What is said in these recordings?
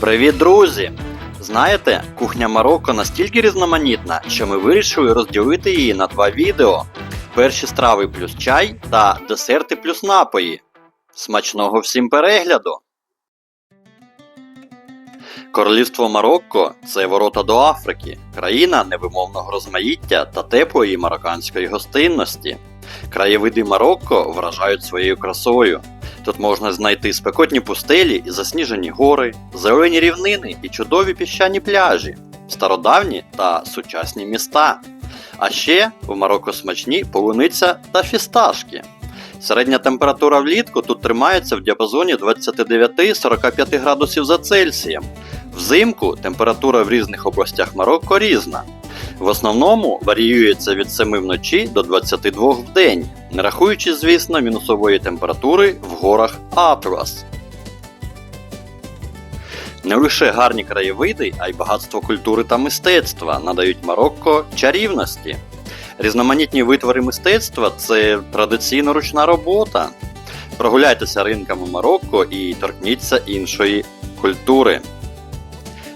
Привіт, друзі! Знаєте, кухня Марокко настільки різноманітна, що ми вирішили розділити її на два відео: перші страви плюс чай та десерти плюс напої. Смачного всім перегляду! Королівство Марокко це ворота до Африки, країна невимовного розмаїття та теплої марокканської гостинності. Краєвиди Марокко вражають своєю красою. Тут можна знайти спекотні пустелі і засніжені гори, зелені рівнини і чудові піщані пляжі, стародавні та сучасні міста. А ще в Марокко смачні полуниця та фісташки. Середня температура влітку тут тримається в діапазоні 29-45 градусів за Цельсієм. Взимку температура в різних областях Марокко різна. В основному варіюється від 7 вночі до 22 в день, не рахуючи, звісно, мінусової температури в горах Атлас. Не лише гарні краєвиди, а й багатство культури та мистецтва надають Марокко чарівності. Різноманітні витвори мистецтва це традиційно ручна робота. Прогуляйтеся ринками Марокко і торкніться іншої культури.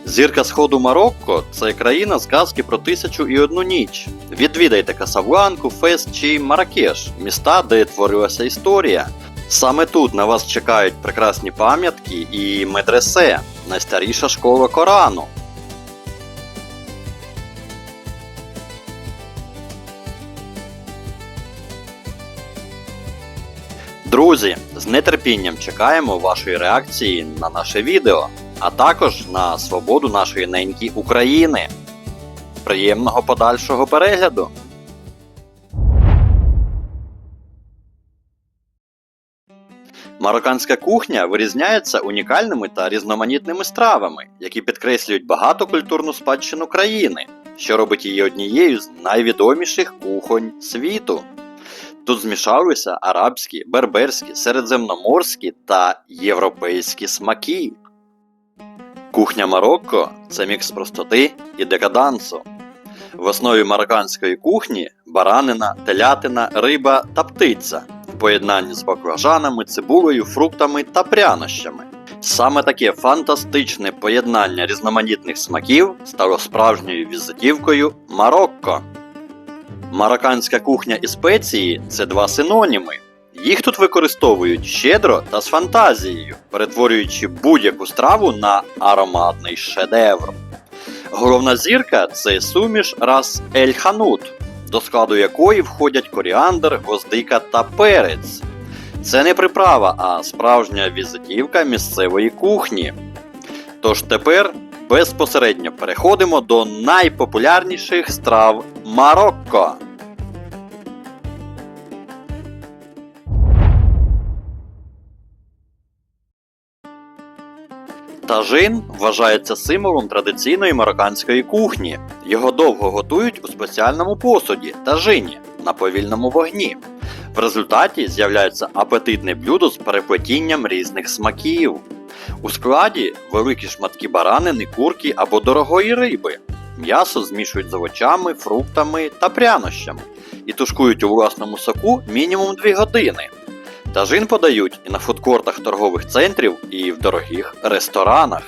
Зірка Сходу Марокко це країна з про тисячу і одну ніч. Відвідайте Касабланку, Фес чи Маракеш, міста, де творилася історія. Саме тут на вас чекають прекрасні пам'ятки і медресе, найстаріша школа Корану. Друзі, з нетерпінням чекаємо вашої реакції на наше відео, а також на свободу нашої неньки України. Приємного подальшого перегляду! Марокканська кухня вирізняється унікальними та різноманітними стравами, які підкреслюють багатокультурну спадщину країни, що робить її однією з найвідоміших кухонь світу. Тут змішалися арабські, берберські, середземноморські та європейські смаки. Кухня Марокко це мікс простоти і декадансу. В основі марокканської кухні баранина, телятина, риба та птиця в поєднанні з баклажанами, цибулею, фруктами та прянощами. Саме таке фантастичне поєднання різноманітних смаків стало справжньою візитівкою Марокко. Марокканська кухня і спеції це два синоніми. Їх тут використовують щедро та з фантазією, перетворюючи будь-яку страву на ароматний шедевр. Головна зірка це суміш рас Ель Ханут, до складу якої входять коріандр, гвоздика та перець. Це не приправа, а справжня візитівка місцевої кухні. Тож тепер безпосередньо переходимо до найпопулярніших страв Марокко. Тажин вважається символом традиційної марокканської кухні. Його довго готують у спеціальному посуді тажині на повільному вогні. В результаті з'являється апетитне блюдо з переплетінням різних смаків. У складі великі шматки баранини, курки або дорогої риби. М'ясо змішують з овочами, фруктами та прянощами і тушкують у власному соку мінімум 2 години. Тажин подають і на фудкортах торгових центрів, і в дорогих ресторанах.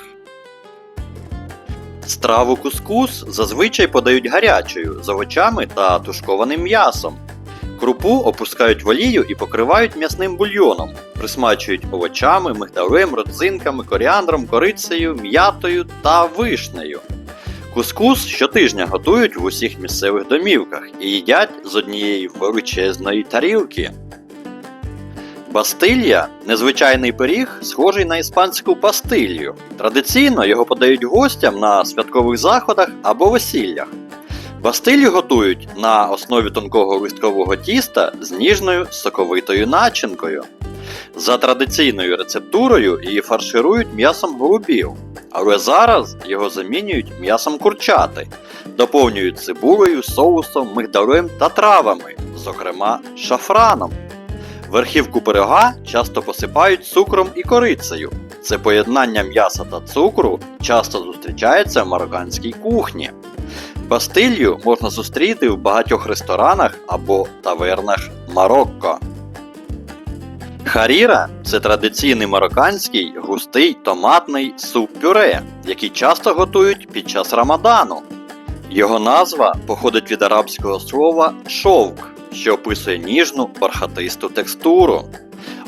Страву кускус зазвичай подають гарячою з овочами та тушкованим м'ясом. Крупу опускають в олію і покривають м'ясним бульйоном, присмачують овочами, мигдалем, родзинками, коріандром, корицею, м'ятою та вишнею. Кускус щотижня готують в усіх місцевих домівках і їдять з однієї величезної тарілки. Бастилья незвичайний пиріг, схожий на іспанську пастилью. Традиційно його подають гостям на святкових заходах або весіллях. Бастилью готують на основі тонкого листкового тіста з ніжною соковитою начинкою. За традиційною рецептурою її фарширують м'ясом голубів, але зараз його замінюють м'ясом курчати, доповнюють цибулею, соусом, мигдалем та травами, зокрема шафраном. Верхівку пирога часто посипають цукром і корицею. Це поєднання м'яса та цукру часто зустрічається в марокканській кухні. Бастилью можна зустріти в багатьох ресторанах або тавернах Марокко. Харіра це традиційний марокканський густий томатний суп-пюре, який часто готують під час рамадану. Його назва походить від арабського слова шовк, що описує ніжну бархатисту текстуру.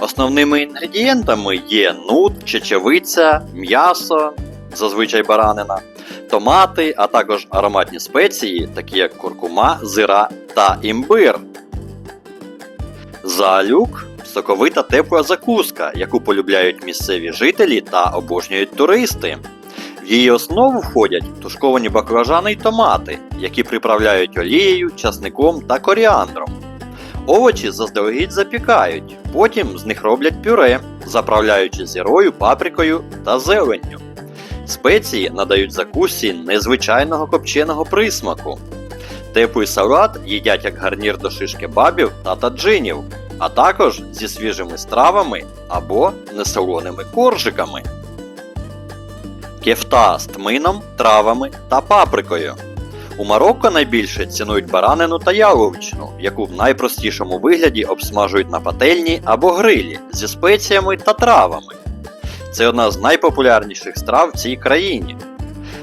Основними інгредієнтами є нут, чечевиця, м'ясо, зазвичай баранина, томати, а також ароматні спеції, такі як куркума, зира та імбир. Залюк соковита тепла закуска, яку полюбляють місцеві жителі та обожнюють туристи. В її основу входять тушковані баклажани й томати, які приправляють олією, часником та коріандром. Овочі заздалегідь запікають, потім з них роблять пюре, заправляючи зірою, паприкою та зеленню. Спеції надають закусі незвичайного копченого присмаку. Теплий салат їдять як гарнір до шиш кебабів та таджинів, а також зі свіжими стравами або несолоними коржиками. Кефта з тмином, травами та паприкою. У Марокко найбільше цінують баранину та яловичину, яку в найпростішому вигляді обсмажують на пательні або грилі зі спеціями та травами. Це одна з найпопулярніших страв в цій країні.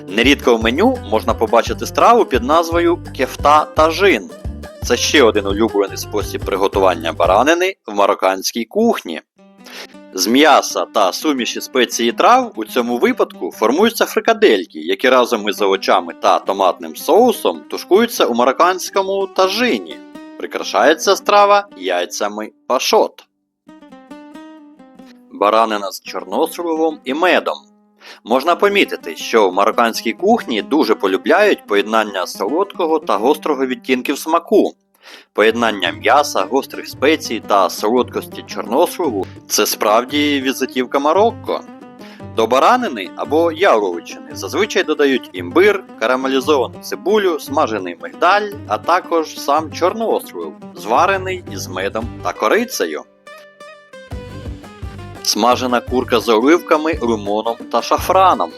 Нерідко в меню можна побачити страву під назвою кефта тажин. Це ще один улюблений спосіб приготування баранини в марокканській кухні. З м'яса та суміші спеції трав у цьому випадку формуються фрикадельки, які разом із овочами та томатним соусом тушкуються у марокканському тажині. Прикрашається страва яйцями пашот. Баранина з чорносливом і медом. Можна помітити, що в марокканській кухні дуже полюбляють поєднання солодкого та гострого відтінків смаку. Поєднання м'яса, гострих спецій та солодкості чорносливу це справді візитівка Марокко. До баранини або яловичини зазвичай додають імбир, карамелізовану цибулю, смажений мигдаль, а також сам чорнослив, зварений із медом та корицею. Смажена курка з оливками, лимоном та шафраном.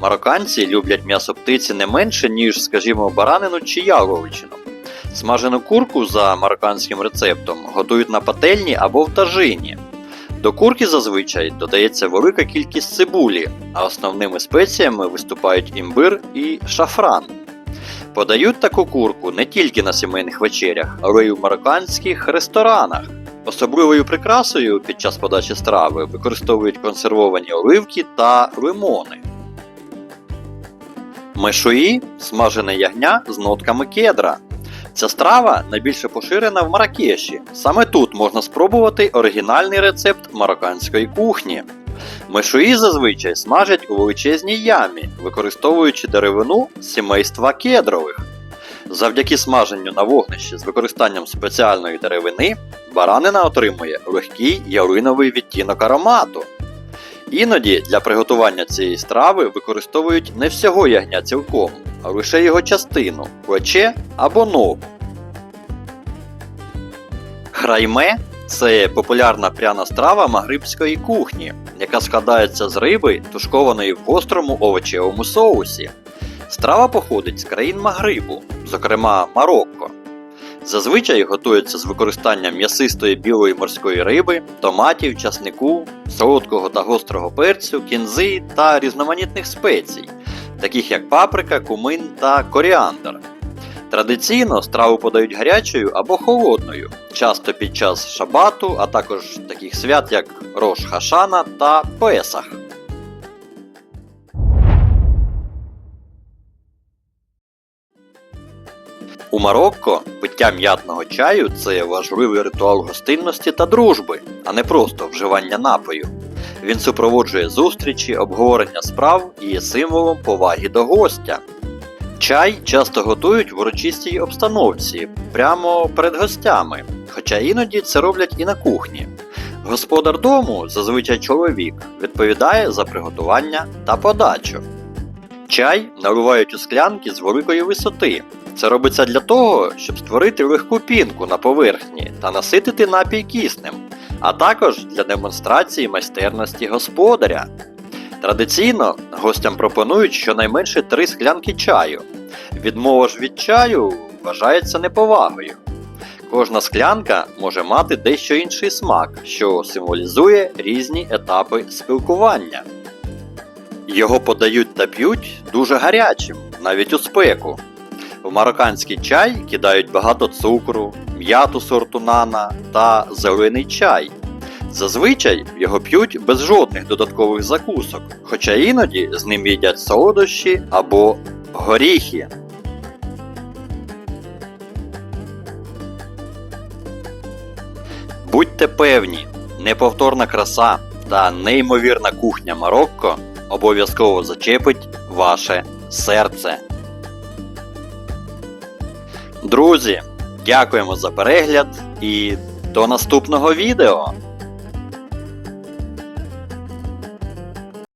Марокканці люблять м'ясо птиці не менше, ніж, скажімо, баранину чи яловичину. Смажену курку за марокканським рецептом готують на пательні або в тажині. До курки зазвичай додається велика кількість цибулі, а основними спеціями виступають імбир і шафран. Подають таку курку не тільки на сімейних вечерях, але й у марокканських ресторанах. Особливою прикрасою під час подачі страви використовують консервовані оливки та лимони. Мешуї смажене ягня з нотками кедра. Ця страва найбільше поширена в Маракеші. Саме тут можна спробувати оригінальний рецепт марокканської кухні. Мешуї зазвичай смажать у величезній ямі, використовуючи деревину сімейства кедрових. Завдяки смаженню на вогнищі з використанням спеціальної деревини баранина отримує легкий ялиновий відтінок аромату. Іноді для приготування цієї страви використовують не всього ягня цілком, а лише його частину плече або ногу. Храйме це популярна пряна страва магрибської кухні, яка складається з риби, тушкованої в гострому овочевому соусі. Страва походить з країн Магрибу, зокрема Марокко. Зазвичай готується з використанням м'ясистої білої морської риби, томатів, часнику, солодкого та гострого перцю, кінзи та різноманітних спецій, таких як паприка, кумин та коріандр. Традиційно страву подають гарячою або холодною, часто під час шабату, а також таких свят як Рош Хашана та Песах. У Марокко пиття м'ятного чаю це важливий ритуал гостинності та дружби, а не просто вживання напою. Він супроводжує зустрічі, обговорення справ і є символом поваги до гостя. Чай часто готують в урочистій обстановці, прямо перед гостями, хоча іноді це роблять і на кухні. Господар дому, зазвичай чоловік, відповідає за приготування та подачу. Чай наливають у склянки з великої висоти. Це робиться для того, щоб створити легку пінку на поверхні та наситити напій киснем, а також для демонстрації майстерності господаря. Традиційно гостям пропонують щонайменше три склянки чаю. Відмова ж від чаю вважається неповагою. Кожна склянка може мати дещо інший смак, що символізує різні етапи спілкування. Його подають та п'ють дуже гарячим, навіть у спеку. В марокканський чай кидають багато цукру, м'яту сорту нана та зелений чай. Зазвичай його п'ють без жодних додаткових закусок, хоча іноді з ним їдять солодощі або горіхи. Будьте певні, неповторна краса та неймовірна кухня Марокко обов'язково зачепить ваше серце. Друзі, дякуємо за перегляд і до наступного відео!